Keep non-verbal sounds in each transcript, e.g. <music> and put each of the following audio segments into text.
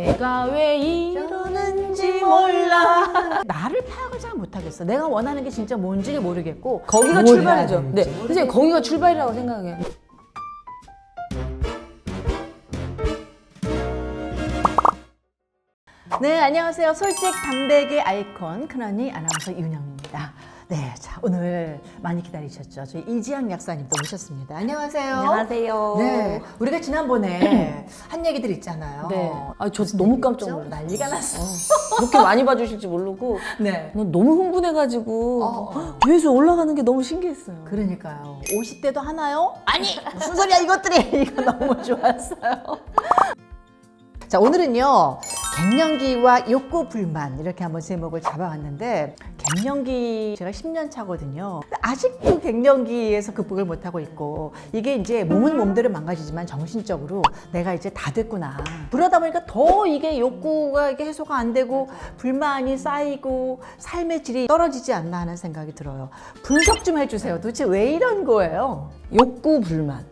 내가 왜 이러는지 몰라. 나를 파악을 잘 못하겠어. 내가 원하는 게 진짜 뭔지 모르겠고 거기가 뭘 출발이죠. 네, 되는지 선생님 거기가 출발이라고 생각해요. 네, 안녕하세요. 솔직 담백의 아이콘 큰언니 아나운서 윤영입니다. 네, 자 오늘 많이 기다리셨죠? 저희 이지양 약사님도 오셨습니다. 안녕하세요. 안녕하세요. 네, 우리가 지난번에 <clears throat> 한 얘기들 있잖아요. 네. 아, 저 너무 깜짝 있죠? 놀랐어요. 난리가 났어. 그렇게 많이 봐주실지 모르고 <laughs> 네. 너무 흥분해가지고 어, 어. 조회수 올라가는 게 너무 신기했어요. 그러니까요. 50대도 하나요? 아니 <laughs> 무슨 소리야 이것들이 <laughs> 이거 너무 좋았어요. 자 오늘은요 갱년기와 욕구 불만 이렇게 한번 제목을 잡아왔는데 갱년기 제가 10년 차거든요. 아직도 갱년기에서 극복을 못 하고 있고 이게 이제 몸은 몸대로 망가지지만 정신적으로 내가 이제 다 됐구나. 그러다 보니까 더 이게 욕구가 이게 해소가 안 되고 불만이 쌓이고 삶의 질이 떨어지지 않나 하는 생각이 들어요. 분석 좀 해주세요. 도대체 왜 이런 거예요? 욕구 불만.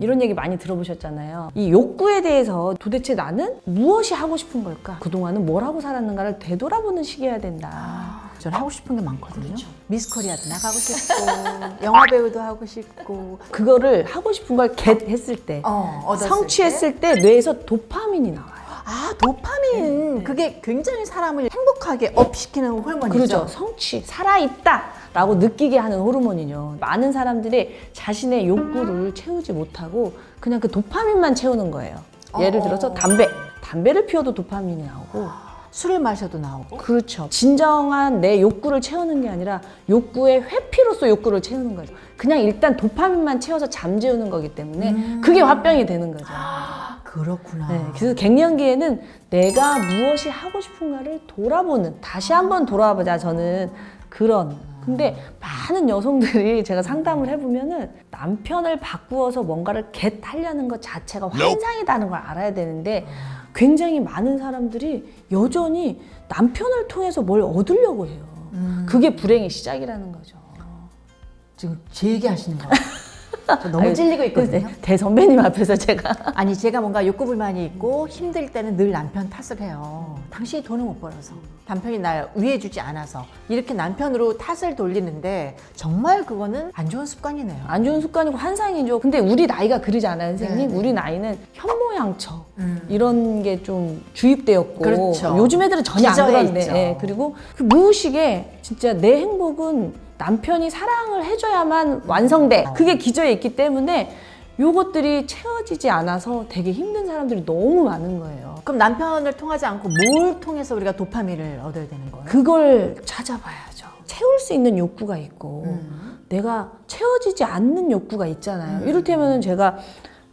이런 얘기 많이 들어보셨잖아요. 이 욕구에 대해서 도대체 나는 무엇이 하고 싶은 걸까? 그동안은 뭘 하고 살았는가를 되돌아보는 시기여야 된다. 전 하고 싶은 게 많거든요. 미스코리아도 나가고 싶고 <laughs> 영화 배우도 하고 싶고 그거를 하고 싶은 걸 겟 했을 때, 어, 얻었을 성취했을 때 뇌에서 도파민이 나와요. 아 도파민 그게 굉장히 사람을 행복하게 업시키는 호르몬이죠. 그렇죠. 성취, 살아있다라고 느끼게 하는 호르몬이죠. 많은 사람들이 자신의 욕구를 채우지 못하고 그냥 그 도파민만 채우는 거예요. 예를 어. 들어서 담배. 담배를 피워도 도파민이 나오고. 술을 마셔도 나오고 그렇죠. 진정한 내 욕구를 채우는 게 아니라 욕구의 회피로서 욕구를 채우는 거죠. 그냥 일단 도파민만 채워서 잠재우는 거기 때문에 그게 화병이 되는 거죠. 그렇구나. 네, 그래서 갱년기에는 내가 무엇이 하고 싶은가를 돌아보는 다시 한번 돌아보자 저는 그런 근데 많은 여성들이 <laughs> 제가 상담을 해보면은 남편을 바꾸어서 뭔가를 겟 하려는 것 자체가 환상이라는 걸 알아야 되는데 굉장히 많은 사람들이 여전히 남편을 통해서 뭘 얻으려고 해요. 음, 그게 불행의 시작이라는 거죠. 지금 제 얘기 하시는 거예요. 저 너무 아유, 찔리고 있거든요. 네, 대선배님 앞에서 제가 아니 제가 뭔가 욕구 불만이 있고 힘들 때는 늘 남편 탓을 해요. 당신이 돈을 못 벌어서 남편이 날 위해주지 않아서 이렇게 남편으로 탓을 돌리는데 정말 그거는 안 좋은 습관이네요. 안 좋은 습관이고 환상이죠. 근데 우리 나이가 그러지 않아요, 선생님? 네, 네. 우리 나이는 현모양처 음. 이런 게 좀 주입되었고 그렇죠. 요즘 애들은 전혀 안 그런데. 예, 그리고 그 무의식에 진짜 내 행복은 남편이 사랑을 해줘야만 완성돼. 어. 그게 기저에 있기 때문에 요것들이 채워지지 않아서 되게 힘든 사람들이 너무 많은 거예요. 그럼 남편을 통하지 않고 뭘 통해서 우리가 도파민을 얻어야 되는 거예요? 그걸 찾아봐야죠. 채울 수 있는 욕구가 있고 음. 내가 채워지지 않는 욕구가 있잖아요. 이를테면 제가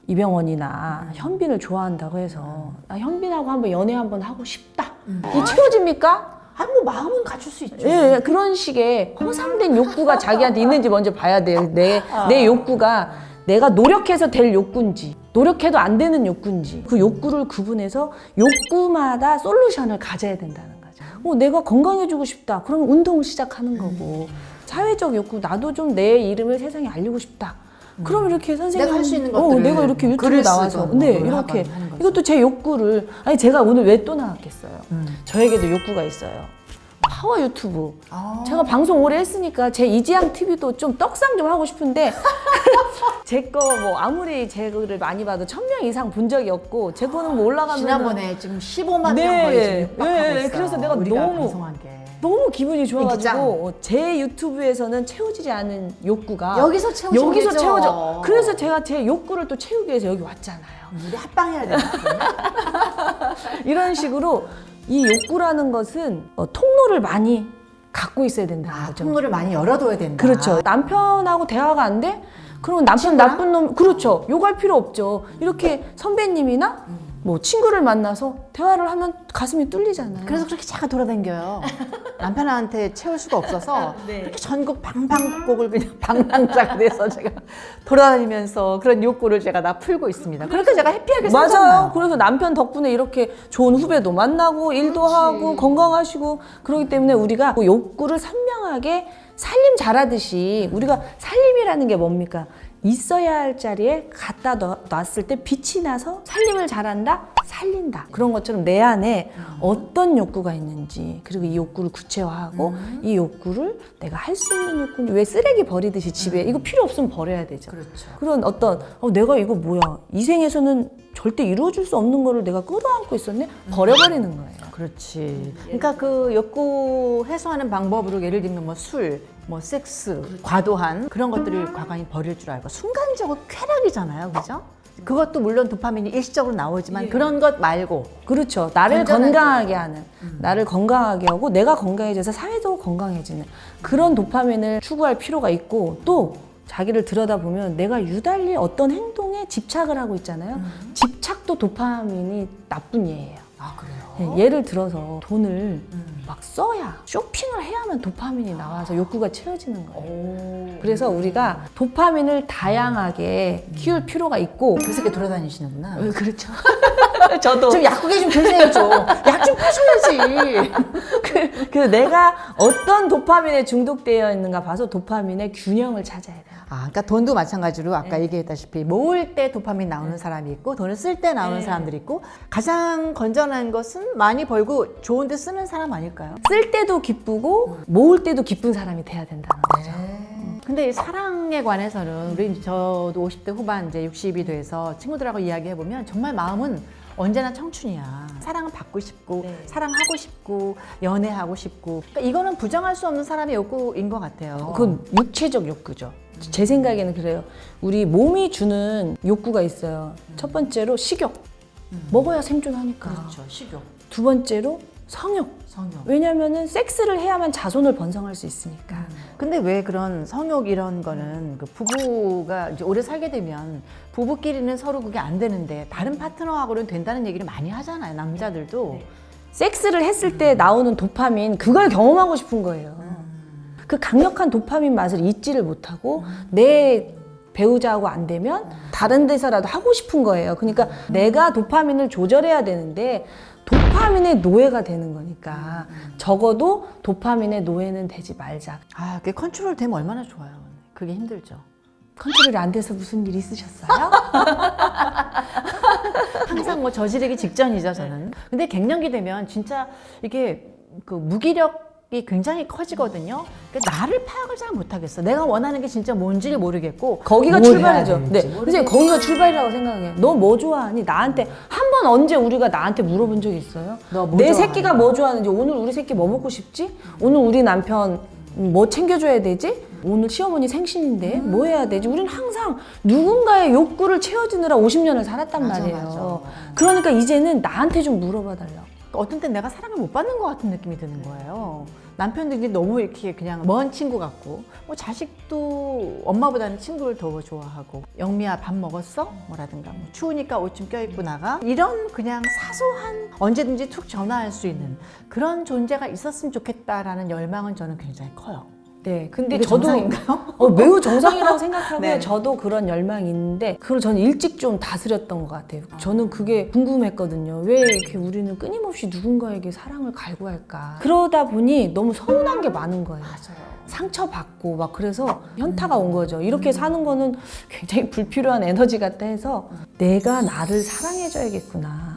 이병헌이나 현빈을 좋아한다고 해서 나 현빈하고 한번 연애 한번 하고 싶다. 이 채워집니까? 아니 뭐 마음은 갖출 수 있죠. 예, 예, 그런 식의 허상된 욕구가 자기한테 있는지 먼저 봐야 돼요. 내, 내 욕구가 내가 노력해서 될 욕구인지, 노력해도 안 되는 욕구인지, 그 욕구를 구분해서 욕구마다 솔루션을 가져야 된다는 거죠. 어, 내가 건강해지고 싶다. 그러면 운동을 시작하는 거고, 사회적 욕구, 나도 좀 내 이름을 세상에 알리고 싶다. 그럼 이렇게 선생님 내가 할 수 있는 어, 것들을 내가 이렇게 유튜브에 글을 나와서 쓰든 네뭘 이렇게 하건 하는 거죠. 이것도 제 욕구를 아니 제가 오늘 왜 또 나왔겠어요. 음. 저에게도 욕구가 있어요. 파워 유튜브. 아. 제가 방송 오래 했으니까 제 이지양 TV도 좀 떡상 좀 하고 싶은데 <laughs> 제 거 뭐 아무리 제 거를 많이 봐도 천 명 이상 본 적이 없고 제 거는 뭐 올라가면 지난번에 지금 15만 네. 명 거의 지금 육박하고 네, 있어요. 그래서 내가 우리가 너무- 방송한 게 너무 기분이. 좋아가지고 어, 제 유튜브에서는 채워지지 않은 욕구가 여기서 채워져 여기서 채워져. 그래서 제가 제 욕구를 또 채우기 위해서 여기 왔잖아요. 우리 합방해야 되나? <laughs> 이런 식으로 이 욕구라는 것은 어, 통로를 많이 갖고 있어야 된다는 아, 거죠. 통로를 많이 열어둬야 된다. 그렇죠. 남편하고 대화가 안 돼? 그러면 남편 친구랑? 나쁜 놈, 그렇죠. 욕할 필요 없죠. 이렇게 선배님이나 뭐 친구를 만나서 대화를 하면 가슴이 뚫리잖아요. 그래서 그렇게 자가 돌아다녀요. 남편한테 채울 수가 없어서 <laughs> 네. 그렇게 전국 방방곡을 그냥 <laughs> 방랑자가 돼서 제가 돌아다니면서 그런 욕구를 제가 다 풀고 있습니다. 그러니까 제가 해피하게 맞아요. 살잖아요. 그래서 남편 덕분에 이렇게 좋은 후배도 만나고 일도 하고 건강하시고 그러기 때문에 우리가 그 욕구를 선명하게 살림 잘하듯이 우리가 살림이라는 게 뭡니까? 있어야 할 자리에 갖다 놔- 놨을 때 빛이 나서 살림을 잘한다? 살린다. 그런 것처럼 내 안에 어떤 욕구가 있는지 그리고 이 욕구를 구체화하고 이 욕구를 내가 할 수 있는 욕구는 왜 쓰레기 버리듯이 집에 이거 필요 없으면 버려야 되죠. 그렇죠. 그런 어떤 어, 내가 이거 뭐야 이 생에서는 절대 이루어질 수 없는 거를 내가 끌어안고 있었네 버려버리는 거예요. 그렇지. 그러니까 그 욕구 해소하는 방법으로 예를 들면 뭐 술, 뭐 섹스, 과도한 그런 것들을 과감히 버릴 줄 알고 순간적으로 쾌락이잖아요, 그죠? 그것도 물론 도파민이 일시적으로 나오지만 그런 것 말고 그렇죠. 나를 건전하죠. 건강하게 하는, 나를 건강하게 하고 내가 건강해져서 사회도 건강해지는 그런 도파민을 추구할 필요가 있고 또 자기를 들여다보면 내가 유달리 어떤 행동에 집착을 하고 있잖아요. 집착도 도파민이 나쁜 예예요. 아 그래요. 예, 예를 들어서 돈을 막 써야 쇼핑을 해야만 도파민이 나와서 욕구가 채워지는 거예요. 그래서 우리가 도파민을 다양하게 키울 필요가 있고 그 새끼 돌아다니시는구나. 그렇죠. <laughs> 저도 좀 약국에 좀 계세요 좀. 약좀 파셔야지. <laughs> 그, 그 내가 어떤 도파민에 중독되어 있는가 봐서 도파민의 균형을 찾아야 돼요. 아, 그러니까 돈도 마찬가지로 아까 얘기했다시피 모을 때 도파민 나오는 사람이 있고 돈을 쓸 때 나오는 사람들이 있고 가장 건전한 것은 많이 벌고 좋은데 쓰는 사람 아닐까요? 쓸 때도 기쁘고 모을 때도 기쁜 사람이 돼야 된다는 거죠. 근데 이 사랑에 관해서는 우리 저도 50대 후반 이제 60이 돼서 친구들하고 이야기해 보면 정말 마음은 언제나 청춘이야. 사랑은 받고 싶고 네. 사랑하고 싶고 연애하고 싶고 그러니까 이거는 부정할 수 없는 사람의 욕구인 것 같아요. 그건 육체적 욕구죠. 제 생각에는 그래요. 우리 몸이 주는 욕구가 있어요. 첫 번째로 식욕. 먹어야 생존하니까. 그렇죠. 식욕, 두 번째로 성욕. 성욕. 왜냐면은 섹스를 해야만 자손을 번성할 수 있으니까. 근데 왜 그런 성욕 이런 거는 그 부부가 이제 오래 살게 되면 부부끼리는 서로 그게 안 되는데 다른 파트너하고는 된다는 얘기를 많이 하잖아요. 남자들도. 섹스를 했을 때 나오는 도파민 그걸 경험하고 싶은 거예요. 그 강력한 도파민 맛을 잊지를 못하고 내 배우자하고 안 되면 다른 데서라도 하고 싶은 거예요. 그러니까 내가 도파민을 조절해야 되는데 도파민의 노예가 되는 거니까 적어도 도파민의 노예는 되지 말자. 아, 그게 컨트롤 되면 얼마나 좋아요. 그게 힘들죠. 컨트롤이 안 돼서 무슨 일 있으셨어요? <laughs> 항상 뭐 저지르기 직전이죠, 저는. 근데 갱년기 되면 진짜 이게 그 무기력 이 굉장히 커지거든요. 그러니까 나를 파악을 잘 못하겠어. 내가 원하는 게 진짜 뭔지를 모르겠고. 거기가 뭘 출발이죠. 해야 네, 되는지 선생님 거기가 출발이라고 생각해. 너뭐 좋아하니? 나한테 한 번 언제 우리가 나한테 물어본 적 있어요? 너뭐 내 좋아하니? 새끼가 뭐 좋아하는지 오늘 우리 새끼 뭐 먹고 싶지? 오늘 우리 남편 뭐 챙겨줘야 되지? 오늘 시어머니 생신인데 음. 뭐 해야 되지? 우리는 항상 누군가의 욕구를 채워주느라 50년을 살았단 맞아, 말이에요. 맞아. 그러니까 이제는 나한테 좀 물어봐 달라. 어떤 땐 내가 사랑을 못 받는 것 같은 느낌이 드는 거예요. 남편들이 너무 이렇게 그냥 먼 친구 같고, 뭐 자식도 엄마보다는 친구를 더 좋아하고, 영미야 밥 먹었어? 뭐라든가, 뭐 추우니까 옷 좀 껴입고 나가. 이런 그냥 사소한 언제든지 툭 전화할 수 있는 그런 존재가 있었으면 좋겠다라는 열망은 저는 굉장히 커요. 네, 근데 저도 정상인가요? 어, 매우 정상이라고 <laughs> 생각하고요. 네. 저도 그런 열망이 있는데 그걸 저는 일찍 좀 다스렸던 것 같아요. 저는 그게 궁금했거든요. 왜 이렇게 우리는 끊임없이 누군가에게 사랑을 갈구할까? 그러다 보니 너무 서운한 게 많은 거예요. 맞아요. 상처받고 막 그래서 현타가 온 거죠. 이렇게 사는 거는 굉장히 불필요한 에너지 같다 해서 내가 나를 사랑해줘야겠구나.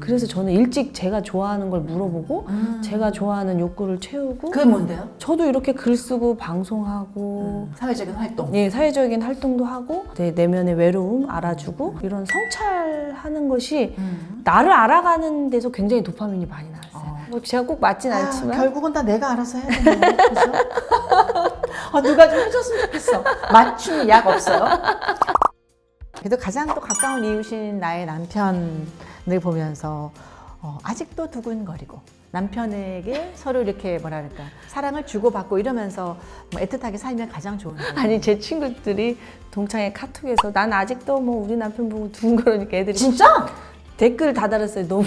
그래서 저는 일찍 제가 좋아하는 걸 물어보고 제가 좋아하는 욕구를 채우고 그게 뭔데요? 저도 이렇게 글 쓰고 방송하고 사회적인 활동. 예, 사회적인 활동도 하고 내 내면의 외로움 알아주고 이런 성찰하는 것이 음. 나를 알아가는 데서 굉장히 도파민이 많이 나왔어요. 뭐 제가 꼭 맞진 아, 않지만 결국은 다 내가 알아서 해야 되는 거죠? <laughs> 아, 누가 좀 해줬으면 좋겠어. 맞춤 약 없어요? 그래도 가장 또 가까운 이웃인 나의 남편 을 보면서 어, 아직도 두근거리고 남편에게 서로 이렇게 뭐랄까 사랑을 주고받고 이러면서 뭐 애틋하게 살면 가장 좋은 거예요. 아니 제 친구들이 동창회 카톡에서 난 아직도 뭐 우리 남편 보고 두근거리니까 애들이 진짜? 댓글 다 달았어요. 너무?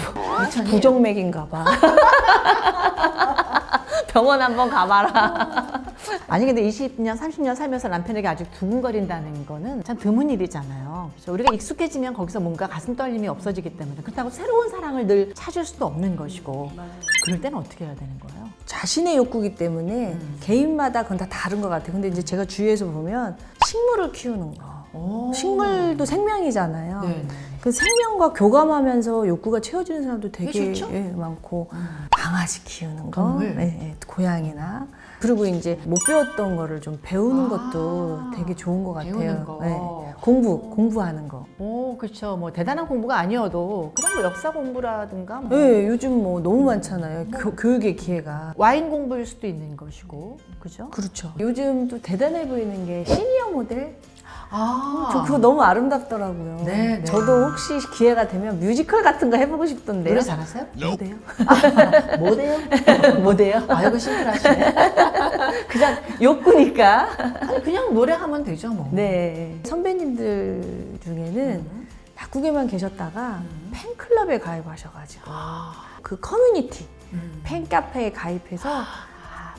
부정맥인가 봐. <laughs> 병원 한번 가봐라. 아니 근데 20년, 30년 살면서 남편에게 아직 두근거린다는 거는 참 드문 일이잖아요. 그래서 우리가 익숙해지면 거기서 뭔가 가슴 떨림이 없어지기 때문에 그렇다고 새로운 사랑을 늘 찾을 수도 없는 것이고 그럴 때는 어떻게 해야 되는 거예요? 자신의 욕구기 때문에 개인마다 그건 다 다른 것 같아요. 근데 이제 제가 주위에서 보면 식물을 키우는 거. 오. 식물도 생명이잖아요. 네. 그 생명과 교감하면서 욕구가 채워지는 사람도 되게 좋죠? 예, 많고 음. 강아지 키우는 거, 동물? 예, 예, 고양이나 그리고 이제 못 배웠던 거를 좀 배우는 아, 것도 되게 좋은 것 같아요. 배우는 거. 예. 공부 공부하는 거. 오, 그렇죠. 뭐 대단한 공부가 아니어도 그냥 뭐 역사 공부라든가 뭐 예, 요즘 뭐 너무 많잖아요. 교, 교육의 기회가. 와인 공부일 수도 있는 것이고, 그죠? 그렇죠. 요즘 또 대단해 보이는 게 시니어 모델. 아, 저 그거 너무 아름답더라고요. 네, 네. 저도 혹시 기회가 되면 뮤지컬 같은 거 해보고 싶던데요. 노래 잘하세요? <laughs> 못해요? 뭐래요? <laughs> 못해요? 아, 이거 심플하시네. <laughs> 그냥 욕구니까. 아니, 그냥 노래하면 되죠, 뭐. 네. 선배님들 중에는 음. 약국에만 계셨다가 팬클럽에 가입하셔가지고 아, 그 커뮤니티 음. 팬카페에 가입해서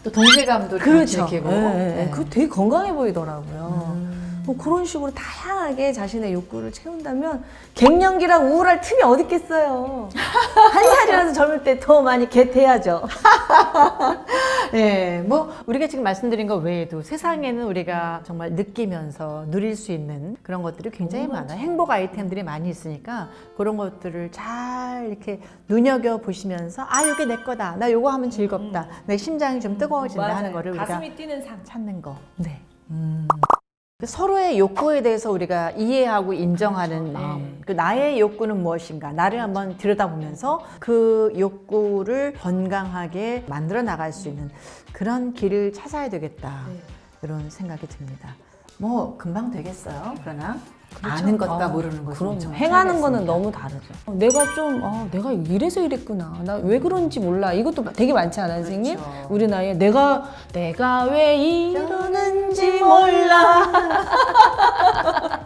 또 동질감도 그렇죠. 느끼고. 네, 네. 네. 그거 되게 건강해 보이더라고요. 음. 뭐 그런 식으로 다양하게 자신의 욕구를 채운다면 갱년기랑 우울할 틈이 어디 있겠어요. 한 살이라도 젊을 때 더 많이 겟해야죠. <laughs> 네, 뭐 우리가 지금 말씀드린 것 외에도 세상에는 우리가 정말 느끼면서 누릴 수 있는 그런 것들이 굉장히 많아요. 행복 아이템들이 많이 있으니까 그런 것들을 잘 이렇게 눈여겨 보시면서 아 이게 내 거다. 나 요거 하면 즐겁다. 내 심장이 좀 뜨거워진다 하는 거를 우리가 뛰는 삶. 찾는 거. 네. 그 서로의 욕구에 대해서 우리가 이해하고 인정하는 그렇죠. 마음. 네. 그 나의 욕구는 무엇인가? 나를 한번 들여다보면서 그 욕구를 건강하게 만들어 나갈 수 있는 그런 길을 찾아야 되겠다. 네. 이런 생각이 듭니다. 뭐 금방 되겠어요. 그러나 아는 것과 아, 모르는 것은 그럼요. 좀 행하는 거는 너무 다르죠. 내가 좀, 아, 내가 이래서 이랬구나. 나 왜 그런지 몰라. 이것도 되게 많지 않아요, 선생님? 그렇죠. 우리 나이에 내가, 내가 왜 이러는지 몰라.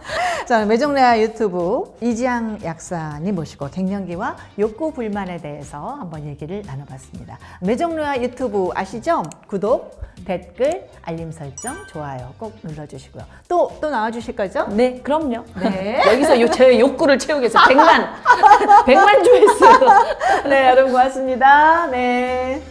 <laughs> 자, 매정레아 유튜브 이지양 약사님 모시고 갱년기와 욕구 불만에 대해서 한번 얘기를 나눠봤습니다. 매정레아 유튜브 아시죠? 구독, 댓글, 알림 설정, 좋아요 꼭 눌러주시고요. 또, 또 나와주실 거죠? 네, 그럼요. 네. <laughs> 여기서 요, 제 욕구를 채우기 위해서 100만, 100만 <laughs> 조회수. <laughs> 네, 여러분 고맙습니다. 네.